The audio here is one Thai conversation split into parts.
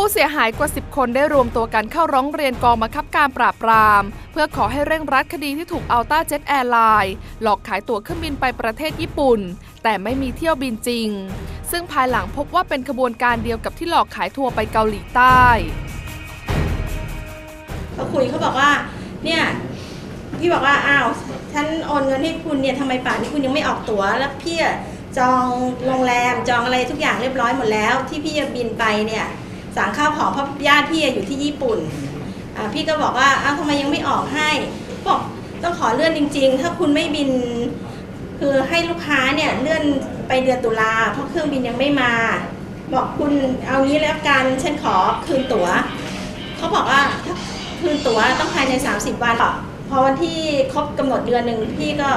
ผู้เสียหายกว่า 10 คนได้รวมตัวกันเข้าร้องเรียนกองบังคับการปราบปราม เพื่อขอให้เร่งรัดคดีที่ถูกอัลต้าเจ็ตแอร์ไลน์หลอกขายตั๋วเครื่องบินไปประเทศญี่ปุ่น แต่ไม่มีเที่ยวบินจริง ซึ่งภายหลังพบว่าเป็นขบวนการเดียวกับที่หลอกขายทัวร์ไปเกาหลีใต้เขาคุยเขาบอกว่าเนี่ยพี่บอกว่าอ้าวฉันโอนเงินให้คุณเนี่ยทำไมป่านนี้คุณยังไม่ออกตั๋วแล้วพี่จองโรงแรมจองอะไรทุกอย่างเรียบร้อยหมดแล้ว ที่พี่จะบินไปเนี่ย สั่งข้าวของเพราะญาติพี่อยู่ที่ญี่ปุ่นพี่ก็บอกว่าอ้าวทำไมยังไม่ออกให้บอกต้องขอเลื่อนจริง ๆ ถ้าคุณไม่บิน คือให้ลูกค้าเนี่ยเลื่อนไปเดือนตุลาเพราะเครื่องบินยังไม่มา บอกคุณเอางี้แล้วกันฉันขอคืนตั๋วเขาบอกว่าถ้าคืนตั๋วต้องภายใน 30 วันพอวันที่ครบกำหนดเดือนหนึ่งพี่ก็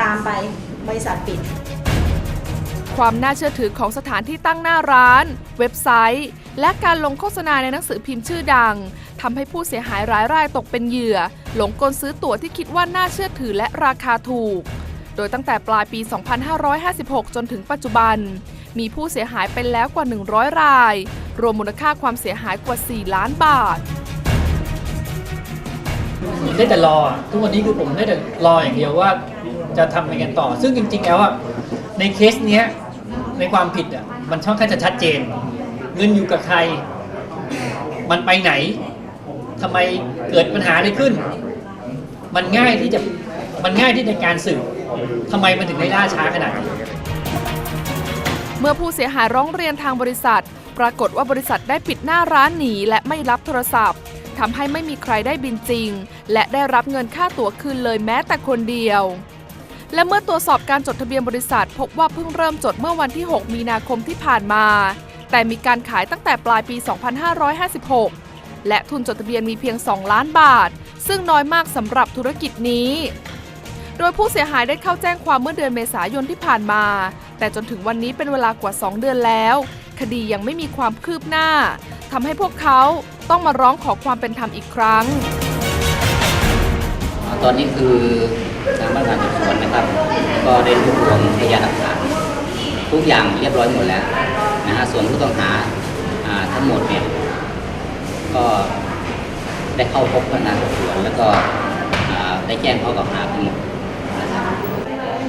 ตามไปบริษัทปิด ความน่าเชื่อถือของสถานที่ตั้งหน้าร้าน เว็บไซต์ และการลงโฆษณาในหนังสือพิมพ์ชื่อดังทำให้ผู้เสียหายรายรายตกเป็นเหยื่อ หลงกลซื้อตั๋วที่คิดว่าน่าเชื่อถือและราคาถูก โดยตั้งแต่ปลายปี 2556 จนถึงปัจจุบัน มีผู้เสียหายเป็นแล้วกว่า 100 ราย รวมมูลค่าความเสียหายกว่า 4 ล้านบาทได้แต่รอทุกวันนี้คือผมได้แต่รออย่างเดียวว่าจะทำยังไงกันต่อ ซึ่งจริงๆแล้วอะ ในเคสเนี้ยในความผิดอะมันช่องข้างจะชัดเจน เงินอยู่กับใคร มันไปไหนทำไมเกิดปัญหาอะไรขึ้น มันง่ายที่จะมันง่ายที่ในการสืบทำไมมันถึงได้ล่าช้าขนาดนี้เมื่อผู้เสียหายร้องเรียนทางบริษัท ปรากฏว่าบริษัทได้ปิดหน้าร้านหนีและไม่รับโทรศัพท์ทำให้ไม่มีใครได้บินจริง และได้รับเงินค่าตั๋วคืนเลยแม้แต่คนเดียว และเมื่อตรวจสอบการจดทะเบียนบริษัท พบว่าเพิ่งเริ่มจดเมื่อวันที่ 6 มีนาคมที่ผ่านมา แต่มีการขายตั้งแต่ปลายปี 2556 และทุนจดทะเบียนมีเพียง 2 ล้านบาท ซึ่งน้อยมากสำหรับธุรกิจนี้ โดยผู้เสียหายได้เข้าแจ้งความเมื่อเดือนเมษายนที่ผ่านมา แต่จนถึงวันนี้เป็นเวลากว่า 2 เดือนแล้ว คดียังไม่มีความคืบหน้าทำให้พวกเขาต้องมาร้องขอความเป็นธรรมอีกครั้ง ตอนนี้คือทางพนักงานสอบสวนนะครับ ก็ได้รวบรวมพยานหลักฐานทุกอย่างเรียบร้อยหมดแล้วนะฮะส่วนผู้ต้องหาทั้งหมดเนี่ยก็ได้เข้าพบพนักงานสอบสวนแล้วก็ได้แจ้งข้อกล่าวหาไปหมดนะครับ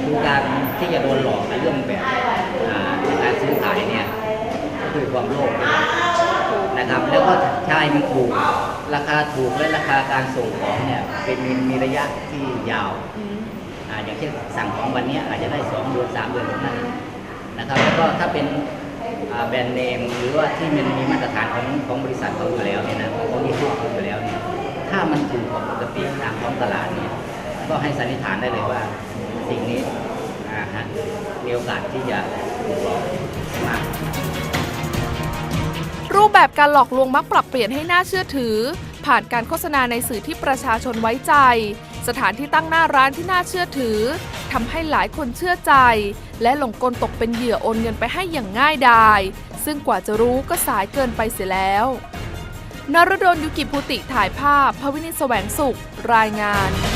คือการที่จะโดนหลอกในเรื่องแบบการซื้อขายเนี่ยก็คือความโลภนะครับ แล้วก็ใช่มันถูก ราคาถูกและราคาการส่งของเนี่ยเป็นมีมีระยะที่ยาวอ่าอย่างเช่นสั่งของวันเนี้ยอาจจะได้สองเดือนสามเดือนเท่านั้นนะครับแล้วก็ถ้าเป็นอ่าแบรนด์เนมหรือว่าที่มันมีมาตรฐานของของบริษัทเขาอยู่แล้วเนี่ยนะของมีทุกคนอยู่แล้วเนี่ยถ้ามันถูกกว่าปกติตามท้องตลาดเนี่ยก็ให้สันนิษฐานได้เลยว่าสิ่งนี้อ่าฮะมีโอกาสที่จะถูกหลอกมาก รูปแบบการหลอกลวงมักปรับเปลี่ยนให้น่าเชื่อถือ ผ่านการโฆษณาในสื่อที่ประชาชนไว้ใจ สถานที่ตั้งหน้าร้านที่น่าเชื่อถือทำให้หลายคนเชื่อใจ และหลงกลตกเป็นเหยื่อโอนเงินไปให้อย่างง่ายดาย ซึ่งกว่าจะรู้ก็สายเกินไปเสียแล้วนรดลยุกิภูติถ่ายภาพ พวินิจแสวงสุข รายงาน